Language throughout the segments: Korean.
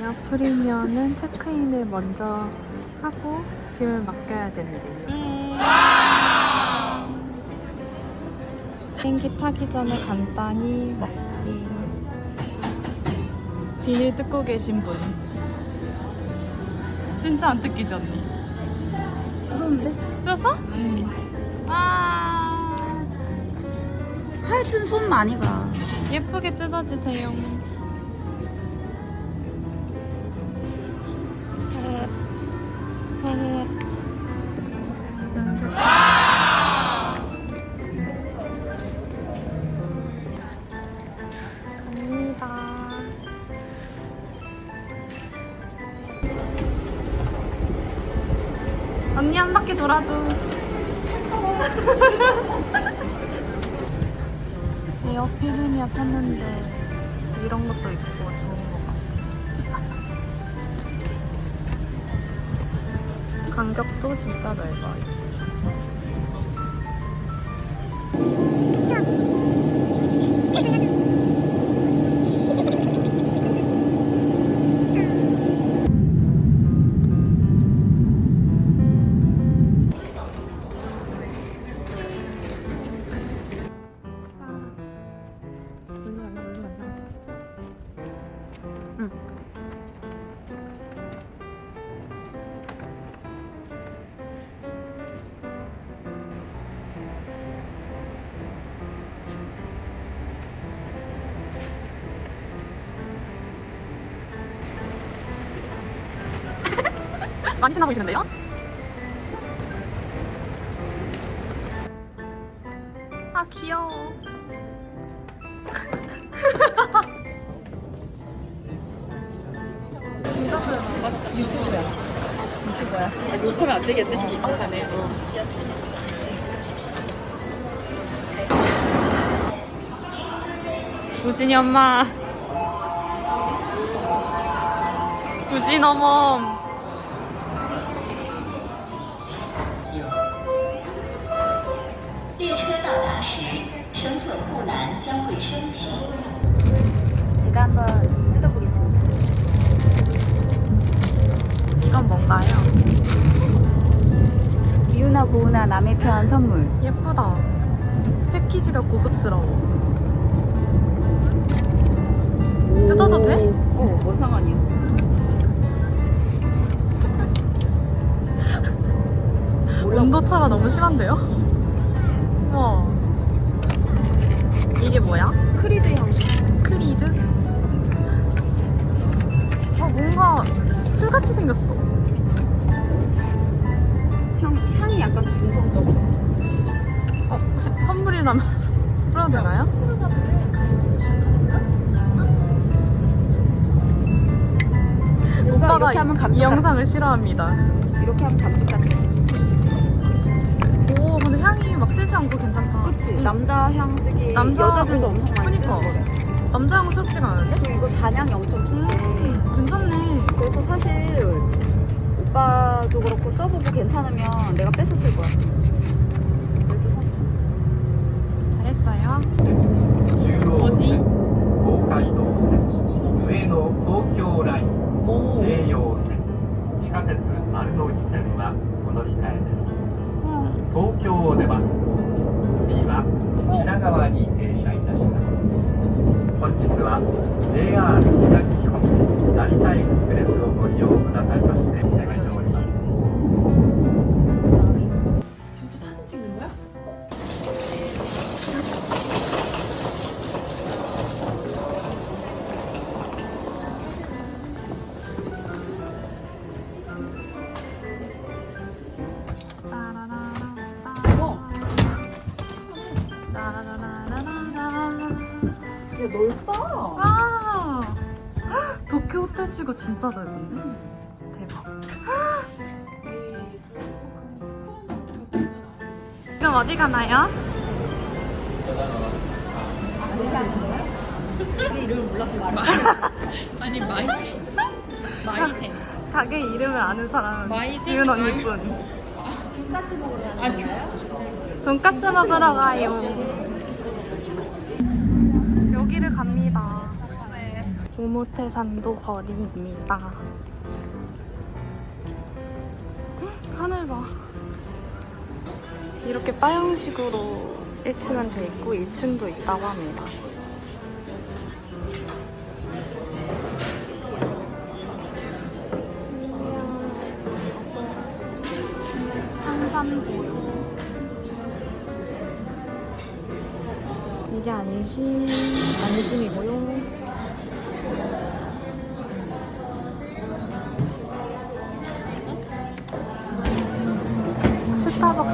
에어 프리미어는 체크인을 먼저 하고 짐을 맡겨야 된대요. 비행기 타기 전에 간단히 먹기. 비닐 뜯고 계신 분. 진짜 안 뜯기지 언니? 그런데 뜯었어? 응. 아 하여튼 손 많이 가. 예쁘게 뜯어주세요. 한 바퀴 돌아줘. 에어 피그니아 탔는데 이런 것도 있고 좋은 것 같아. 간격도 진짜 넓어요. 응. 많이 신나 보이시는데요? 아 귀여워. 욕하면 안 되겠네. 우진이 엄마. 우진 어멈. 时，声色护栏将会升起。 제가 한번 뜯어보겠습니다. 이건 뭔가요? 미우나 고우나 남의 편 선물. 예쁘다. 패키지가 고급스러워. 뜯어도 돼? 어, 뭐 상관이야? 온도 차가 너무 심한데요? 이게 뭐야? 크리드 향수. 크리드? 어, 뭔가 술같이 생겼어. 향, 향이 약간 중성적으로. 어, 혹시 선물이라면서 풀어도 되나요? 됐어, 오빠가 이렇게 하면 이, 감쪽 이 영상을 싫어합니다. 이렇게 하면 감쪽 같아. 오, 근데 향이 막 세지 않고 괜찮다. 그치? 남자 향 쓰기 남자- 여자들도 엄청 많이 그니까. 쓰는 거래. 남자 향스럽지가 않은데? 그리고 이거 잔향이 엄청 좋대. 음, 괜찮네. 그래서 사실 오빠도 그렇고 써보고 괜찮으면 내가 뺏었을 거야. 그래서 샀어. 잘했어요. 中央 어디? 東海道線上野東京ライン 오. 京葉線地下鉄丸ノ内線はお乗り換えです 東京を出ます。 호텔치고 진짜 넓은데? 대박. 그럼 어디 가나요? 내 이름을 몰라서 말해. 아니 마이세 마이세 가게 이름을 아는 사람은 마이세? 지은 언니뿐. 돈까스 먹으러 가는 아니 돈까스 먹으러 가요. 오모테산도 거리입니다. 헉, 하늘 봐. 이렇게 바 형식으로 1층은 돼 있고 2층도 있다고 합니다. 이게 안심, 안심이고요.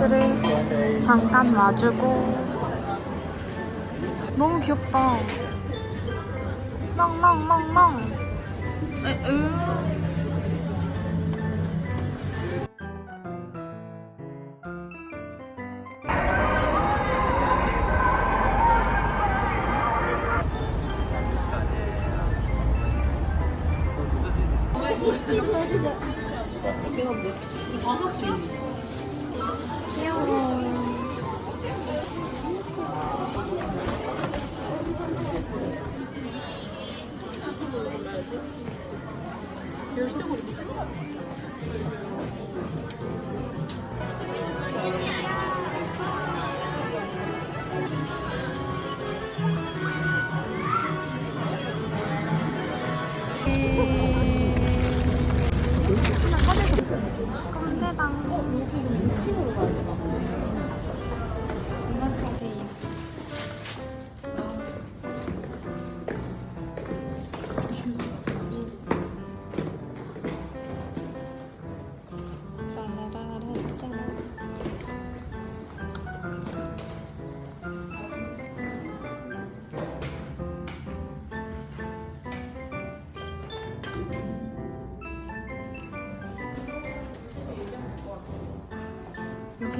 스타벅스를 잠깐 와주고 너무 귀엽다. 멍멍멍멍. 에, 으. 귀 con대당 2층으로 가야 되나?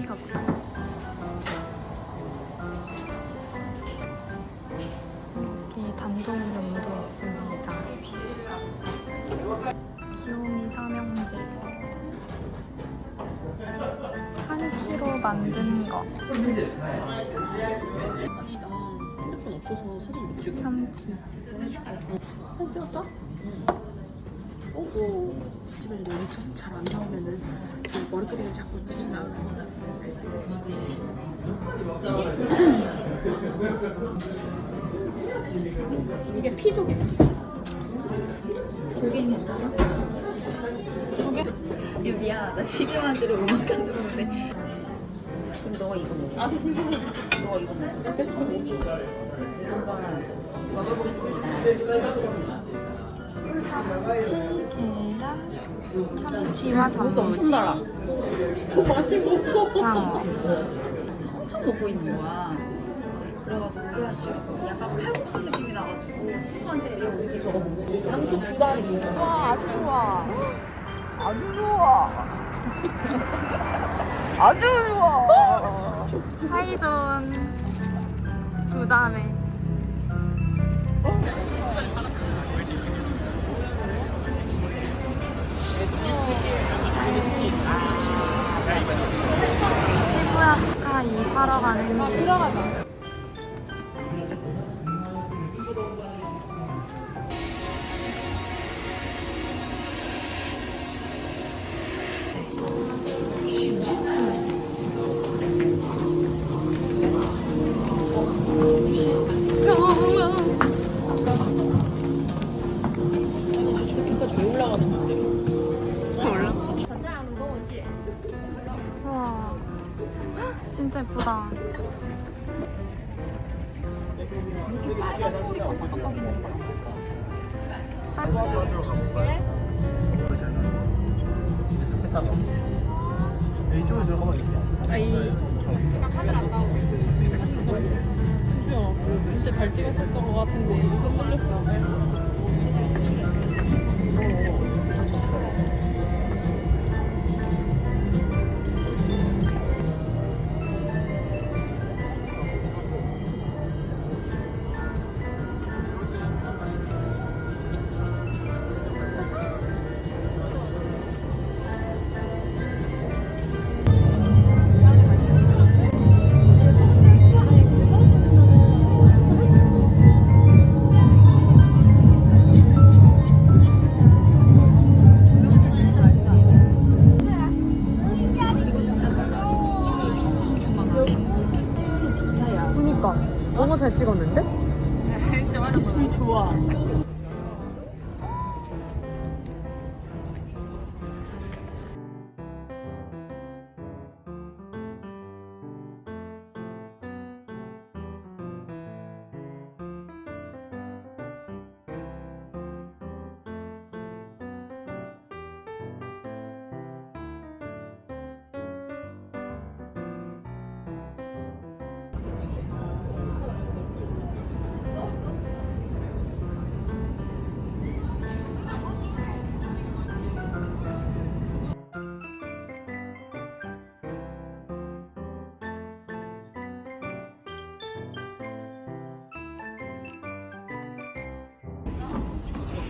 여기가 뭐야? 여기 단독룸도 있습니다. 귀요미 삼형제. 한치로 만든 거. 아니 나 핸드폰 없어서 사진 못 찍어. 참치. 사진 찍었어? 오고 집에 너무 쳐서 잘안 나오면은 그 머리카락이 자꾸 쭉 나오는 이게 피조개 조개 괜찮아? 조개? 야, 미안하다. 12만 주로 음악 가져오는데. 그럼 너가 이거 먹어. 아 너가 이거 먹어. 계속 제가 한번 먹어보겠습니다. 참치, 계란, 참치와 단무지, 달아. 더 많이 먹어. 엄청 먹고 있는 거야. 그래가지고 야, 씨, 약간 칼국수 느낌이 나가지고 친구한테 야, 우리도 저거 먹어. 양쪽 두 다리 와, 아주 좋아. 아주 좋아. 아주 좋아. 사이좋은 두 자매. 시부야 스카이 하러 가는 길. 진짜 예쁘다. 이렇게 빨간 머리 깜빡깜빡이는 거. 이쪽에 들어가면 이렇게. 아이 카메라 안 나오고 진짜 잘 찍었었던 것 같은데 기분이 좋아.